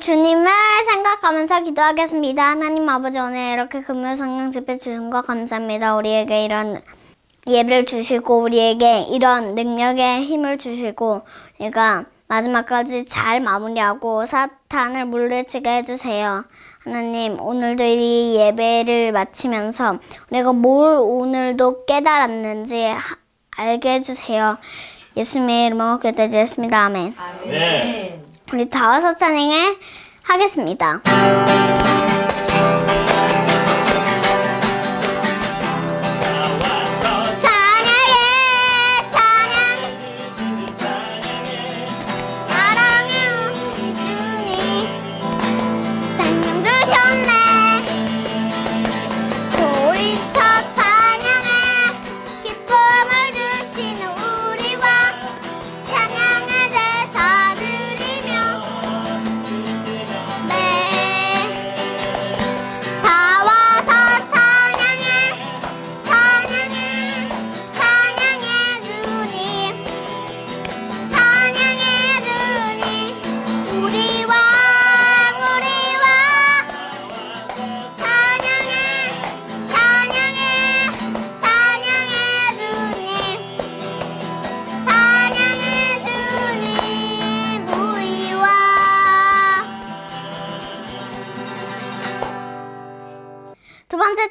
주님을 생각하면서 기도하겠습니다. 하나님 아버지 오늘 이렇게 금요 성령 집회 주신 거 감사합니다. 우리에게 이런 예배를 주시고 우리에게 이런 능력의 힘을 주시고 우리가 마지막까지 잘 마무리하고 사탄을 물리치게 해주세요. 하나님 오늘도 이 예배를 마치면서 우리가 뭘 오늘도 깨달았는지 하- 알게 해주세요. 예수님의 이름으로 기도드렸습니다. 아멘. 네. 우리 다 와서 찬양을 하겠습니다.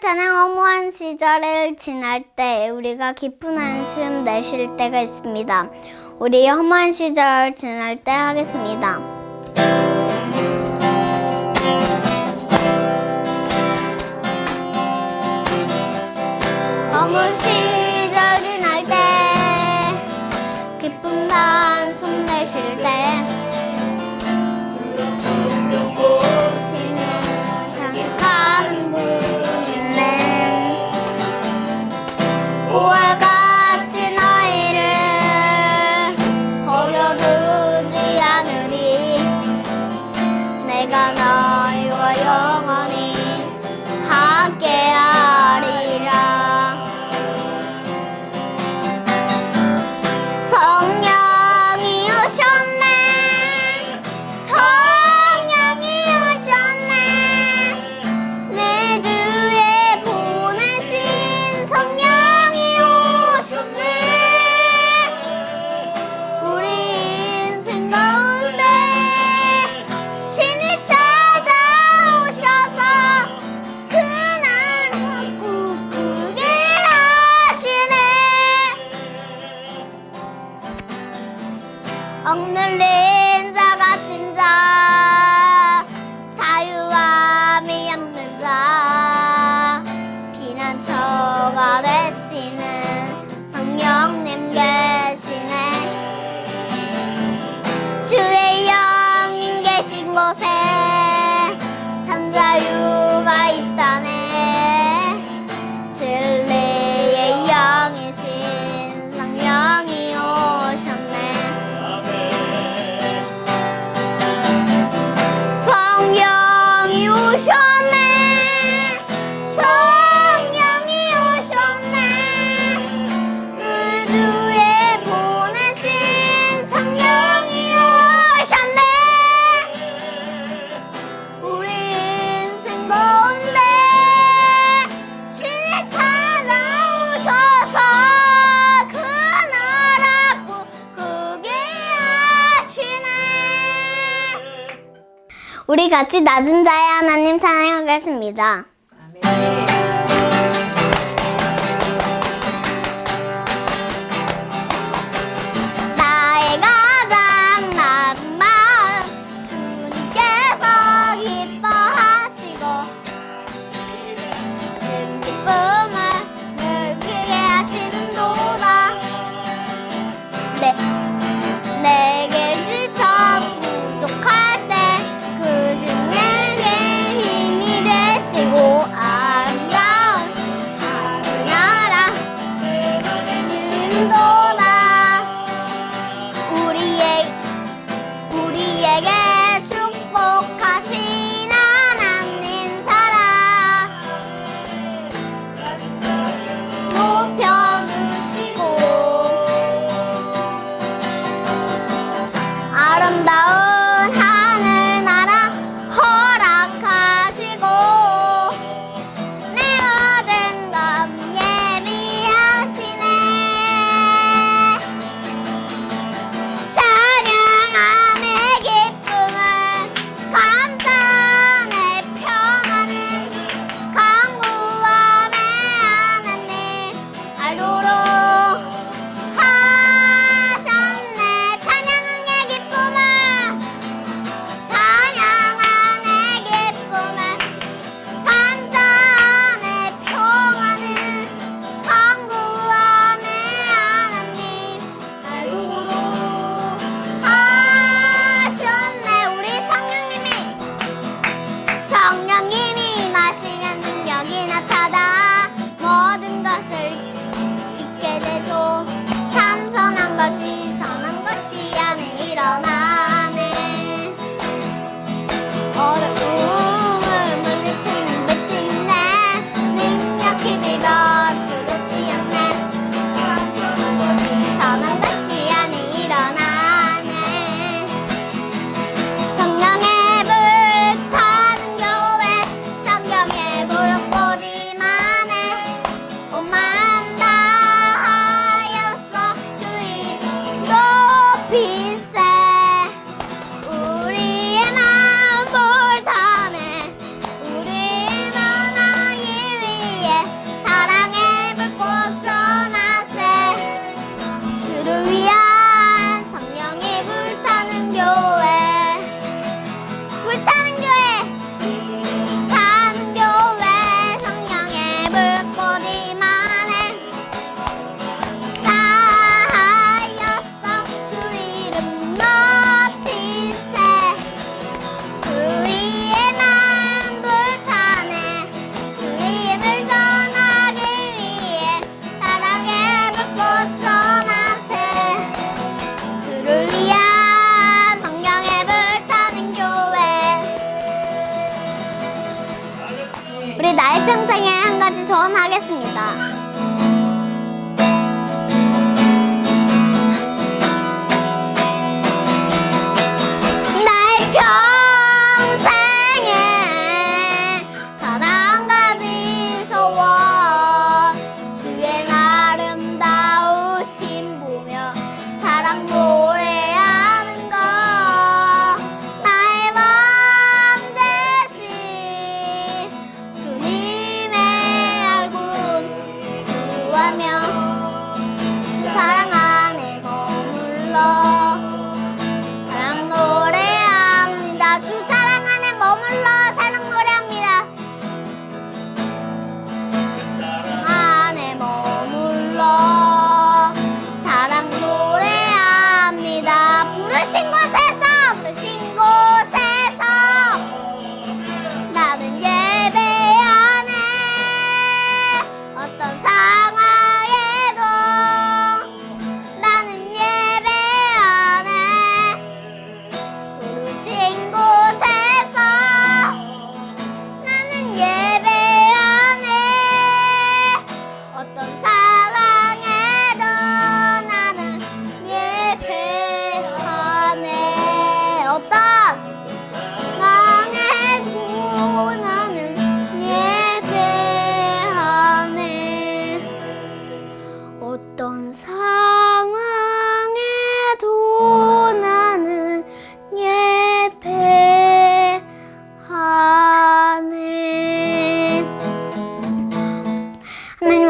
찬양 허무한 시절을 지날 때 우리가 깊은 한숨 내쉴 때가 있습니다. 우리 허무한 시절 지날 때 하겠습니다. 허무 시절 지날 때 기쁜 한숨 내쉴 때 억눌린 자가 진자 자유함이 없는 자. 피난처가 되시는 성령님 계시네. 주의 영인 계신 곳에 참 자유 우리 같이 낮은 자의 하나님 찬양하겠습니다. 나의 평생에 한 가지 소원하겠습니다.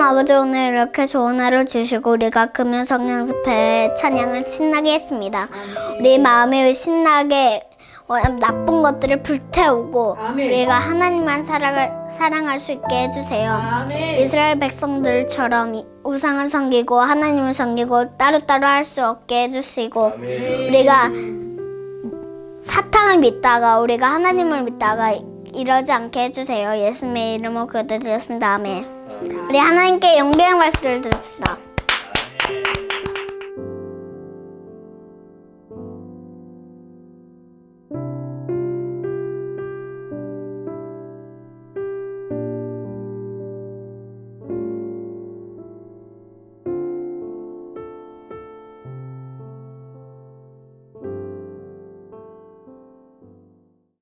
아버지 오늘 이렇게 좋은 하루 주시고 우리가 금요 성령 집회 찬양을 신나게 했습니다. 우리 마음에 신나게 어, 나쁜 것들을 불태우고. 우리가 하나님만 사랑할 수 있게 해주세요. 이스라엘 백성들처럼 이- 우상을 섬기고 하나님을 섬기고 따로따로 할 수 없게 해주시고 우리가 사탕을 믿다가 우리가 하나님을 믿다가 이러지 않게 해주세요. 예수님의 이름으로 기도드렸습니다. 아멘. 우리 하나님께 영광의 말씀을 드립시다.